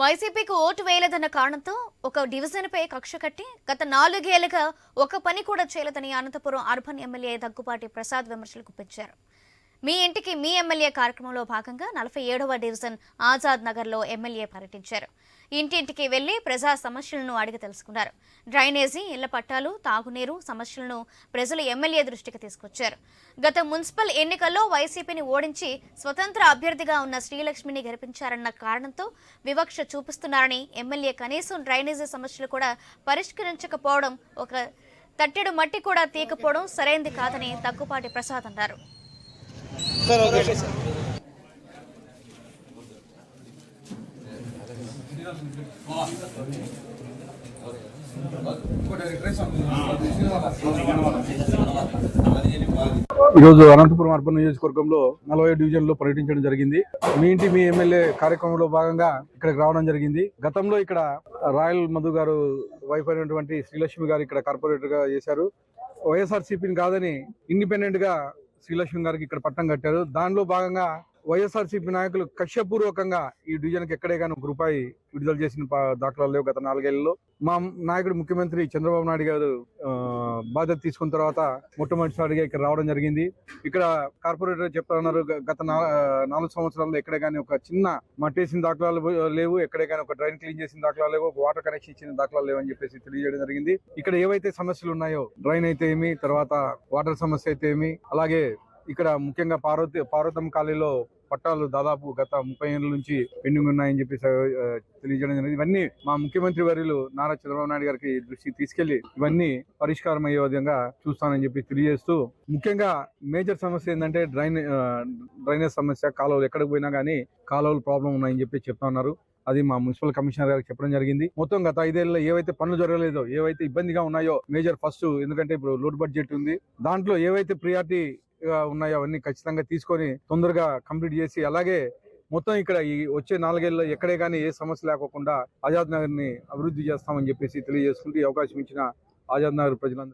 వైసీపీకి ఓటు వేయలేదన్న కారణంతో ఒక డివిజన్పై కక్ష కట్టి గత నాలుగేళ్ళుగా ఒక పని కూడా చేయలేదని అనంతపురం అర్బన్ ఎమ్మెల్యే దగ్గుపాటి ప్రసాద్ విమర్శలు గుప్పించారు. మీ ఇంటికి మీ ఎమ్మెల్యే కార్యక్రమంలో భాగంగా నలభై ఏడవ డివిజన్ ఆజాద్ నగర్లో ఎమ్మెల్యే పర్యటించారు. ఇంటింటికి వెళ్ళి ప్రజా సమస్యలను అడిగి తెలుసుకున్నారు. డ్రైనేజీ ఇళ్ళ పట్టాలు తాగునీరు సమస్యలను ప్రజలు ఎమ్మెల్యే దృష్టికి తీసుకొచ్చారు. గత మున్సిపల్ ఎన్నికల్లో వైసీపీని ఓడించి స్వతంత్ర అభ్యర్థిగా ఉన్న శ్రీలక్ష్మిని గెలిపించారన్న కారణంతో వివక్ష చూపిస్తున్నారని ఎమ్మెల్యే కనీసం డ్రైనేజీ సమస్యలు కూడా పరిష్కరించకపోవడం ఒక తట్టెడు మట్టి కూడా తీయకపోవడం సరైంది కాదని తగ్గుపాటి ప్రసాద్ అన్నారు. ఈరోజు అనంతపురం అర్బన్ నియోజకవర్గంలో నలభై డివిజన్లో పర్యటించడం జరిగింది. మీ ఇంటి మీ ఎమ్మెల్యే కార్యక్రమంలో భాగంగా ఇక్కడికి రావడం జరిగింది. గతంలో ఇక్కడ రాయల్ మధు గారు వైఫ్ అయినటువంటి శ్రీలక్ష్మి గారు ఇక్కడ కార్పొరేటర్గా చేశారు. వైఎస్ఆర్సీపీని కాదని ఇండిపెండెంట్గా శ్రీలక్ష్మి గారికి ఇక్కడ పట్టం కట్టారు. దానిలో భాగంగా వైఎస్ఆర్సీపీ నాయకులు కక్షపూర్వకంగా ఈ డివిజన్కి ఎక్కడే కానీ ఒక రూపాయి విడుదల చేసిన పా- దాఖలాలు లేవు గత నాలుగేళ్ళలో. మా నాయకుడు ముఖ్యమంత్రి చంద్రబాబు నాయుడు గారు బాధ్యత తీసుకున్న తర్వాత మొట్టమొదటిసారిగా ఇక్కడ రావడం జరిగింది. ఇక్కడ కార్పొరేటర్ చెప్తారన్నారు గత నాలుగు సంవత్సరాల్లో ఎక్కడే కానీ ఒక చిన్న మట్టేసిన దాఖలాలు లేవు ఎక్కడే కానీ ఒక డ్రైన్ క్లీన్ చేసిన దాఖలాలు లేవు ఒక వాటర్ కనెక్షన్ ఇచ్చిన దాఖలాలు లేవు అని చెప్పేసి తెలియజేయడం జరిగింది. ఇక్కడ ఏవైతే సమస్యలు ఉన్నాయో డ్రైన్ అయితే ఏమి తర్వాత వాటర్ సమస్య అయితే ఏమి అలాగే ఇక్కడ ముఖ్యంగా పార్వతి పార్వతమ్మ కాలేలో పట్టాలు దాదాపు గత ముప్పై ఏళ్ళ నుంచి పెండింగ్ ఉన్నాయని చెప్పేసి తెలియజేయడం జరిగింది. ఇవన్నీ మా ముఖ్యమంత్రి వర్యులు నారా చంద్రబాబు నాయుడు గారికి దృష్టికి తీసుకెళ్ళి ఇవన్నీ పరిష్కారం అయ్యే విధంగా చూస్తానని చెప్పి తెలియజేస్తూ ముఖ్యంగా మేజర్ సమస్య ఏంటంటే డ్రైన్ డ్రైనేజ్ సమస్య కాలువలు ఎక్కడికి పోయినా కానీ కాలువలు ప్రాబ్లం ఉన్నాయని చెప్పి చెప్తా ఉన్నారు. అది మా మున్సిపల్ కమిషనర్ గారికి చెప్పడం జరిగింది. మొత్తం గత ఐదేళ్ళలో ఏవైతే పనులు జరగలేదో ఏవైతే ఇబ్బందిగా ఉన్నాయో మేజర్ ఫస్ట్ ఎందుకంటే ఇప్పుడు లోడ్ బడ్జెట్ ఉంది. దాంట్లో ఏవైతే ప్రియారిటీ ఉన్నాయో అవన్నీ ఖచ్చితంగా తీసుకొని తొందరగా కంప్లీట్ చేసి అలాగే మొత్తం ఇక్కడ ఈ వచ్చే నాలుగేళ్ళలో ఎక్కడే కానీ ఏ సమస్య లేకోకుండా ఆజాద్ నగర్ని అభివృద్ధి చేస్తామని చెప్పేసి తెలియజేసుకుంటూ అవకాశం ఇచ్చిన ఆజాద్ నగర్ ప్రజలందరూ